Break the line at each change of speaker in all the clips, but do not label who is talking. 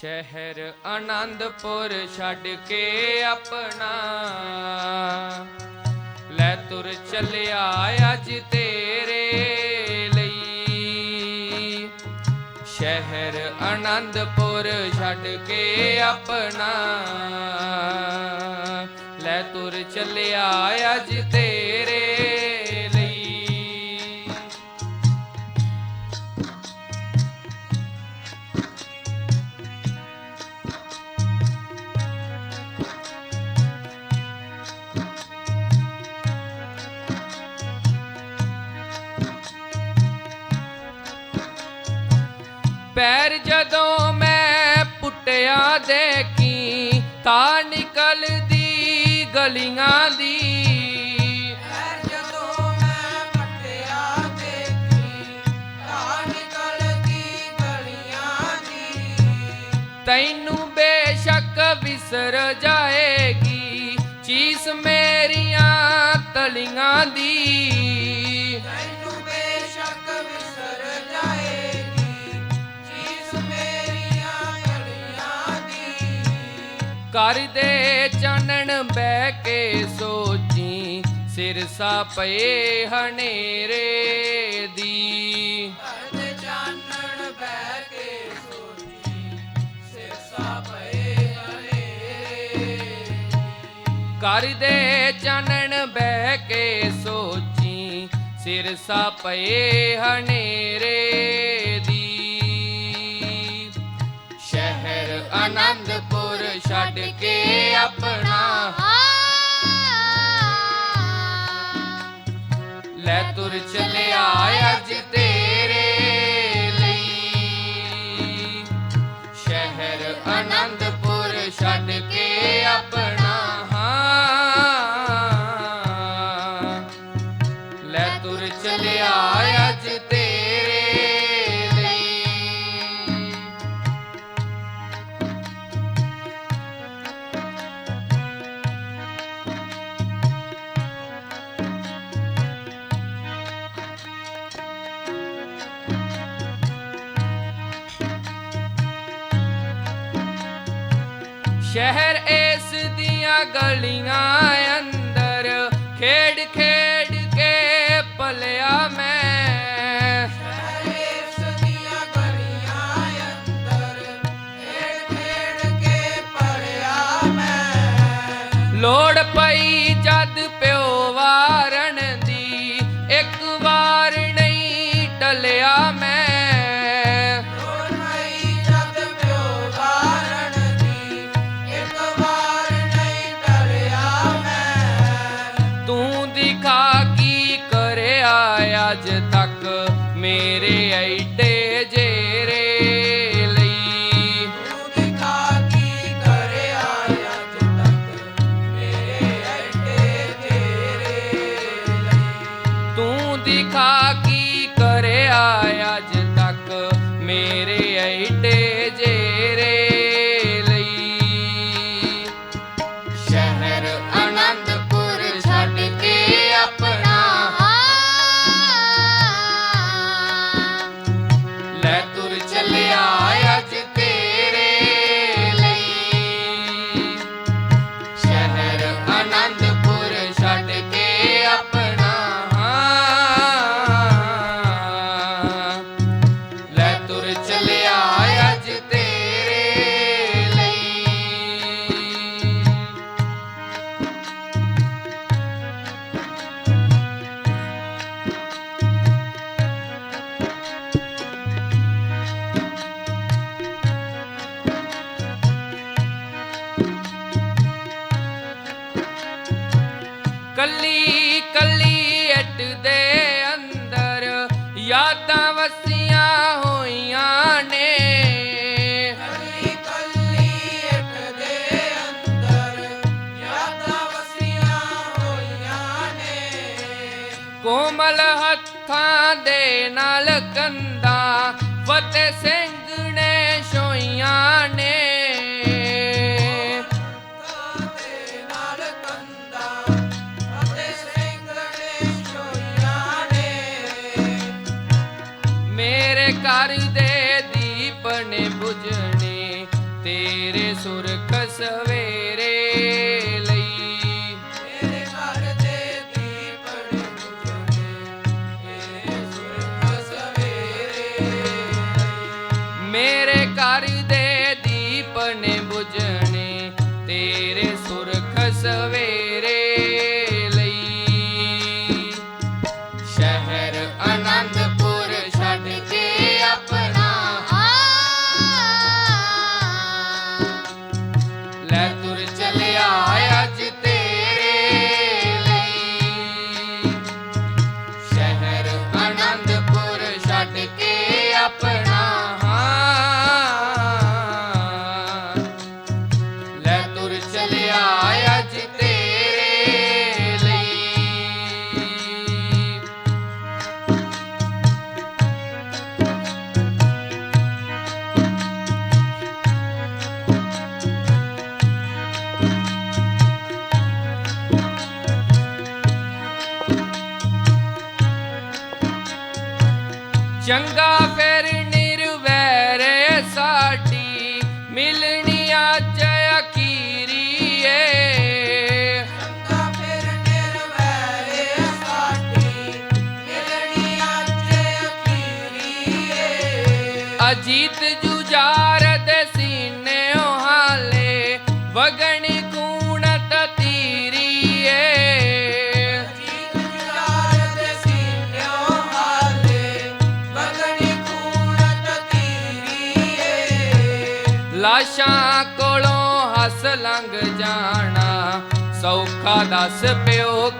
ਸ਼ਹਿਰ ਆਨੰਦਪੁਰ ਛੱਡ ਕੇ ਆਪਣਾ। ਲੈ ਤੁਰ ਚੱਲਿਆ ਅੱਜ ਤੇਰੇ ਲਈ। ਸ਼ਹਿਰ ਆਨੰਦਪੁਰ ਛੱਡ ਕੇ ਆਪਣਾ। ਲੈ ਤੁਰ ਚੱਲਿਆ ਅੱਜ ਤੇਰੇ ਤਾਂ ਦੀ।
ਦੇਖੀ ਤਾਂ ਨਿਕਲਦੀ ਗਲੀਆਂ ਦੀ।
ਤੈਨੂੰ ਬੇਸ਼ੱਕ ਵਿਸਰ ਜਾਏਗੀ ਚੀਸ ਮੇਰੀਆਂ ਤਲੀਆਂ ਦੀ। ਘਰ ਦੇ ਚਾਨਣ ਬਹਿ ਕੇ ਸੋਚੀ ਸਿਰਸਾ ਪਏ ਹਨੇਰੇ ਦੀ।
ਘਰ ਦੇ ਚਾਨਣ ਬਹਿ ਕੇ ਸੋਚੀ ਸਿਰਸਾ ਪਏ ਹਨੇਰੇ
ਚਾਨਣ ਬਹਿ ਕੇ ਸੋਚੀ ਸਿਰਸਾ ਪਏ ਹਨੇਰੇ ਦੀ। ਸ਼ਹਿਰ ਆਨੰਦਪੁਰ ਛੱਡ ਕੇ ਆਪਣਾ ਸ਼ਹਿਰ ਇਸ ਦੀਆਂ ਗਲੀਆਂ ਐਡੇ ਜੇਰੇ ਲਈ।
ਤੂੰ ਦਿਖਾ ਕੀ ਕਰਿਆ ਅੱਜ ਤੱਕ ਮੇਰੇ ਐਡੇ ਤੇਰੇ ਲਈ।
ਤੂੰ ਦਿਖਾ ਯਾਦਾਂ ਵਸੀਆਂ ਹੋਈਆਂ ਨੇ।
ਕੱਲੀ ਕੱਲੀ ਇੱਕ ਦੇ ਅੰਦਰ ਯਾਦਾਂ ਵਸੀਆਂ ਹੋਈਆਂ ਨੇ।
ਕੋਮਲ ਹੱਥਾਂ ਦੇ ਨਾਲ ਕੰਦਾ ਫਤਿਹ ਘਰ ਦੇ ਦੀਪ ਨੇ ਬੁਝਣੇ ਤੇਰੇ ਸੁਰਖ ਸਵੇਰੇ ਲਈ।
ਮੇਰੇ ਘਰ ਦੇ ਦੀਪੜੇ ਬੁਝਣੇ ਏ ਸੁਰਖ ਸਵੇਰੇ
ਮੇਰੇ ਘਰ ਦੇ ਦੀਪ ਨੇ ਬੁਝਣੇ ਤੇਰੇ ਸੁਰਖ ਸਵੇਰੇ ਅਜੀਤ ਜੁਜਾਰ ਸੀਨੇ ਹਾਲੇ, ਵਗਣ ਕੂਣਤ ਤੀਰੀ ਏ
ਜੀਤ ਜੁਲਾਰ ਹਾਲੇ ਬਗਣੀ ਕੂੜਤ ਤੀਰੀ
ਲਾਸ਼ਾਂ ਕੋਲੋਂ ਹੱਸ ਲੰਘ ਜਾਣਾ, ਸੌਖਾ ਦੱਸ ਪਿਓ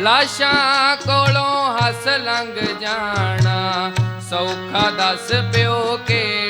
ਲਾਸ਼ਾਂ ਕੋਲੋਂ ਹੱਸ ਲੰਘ ਜਾਣਾ ਸੌਖਾ ਦੱਸ ਪਿਓ ਕਿਹੜੇ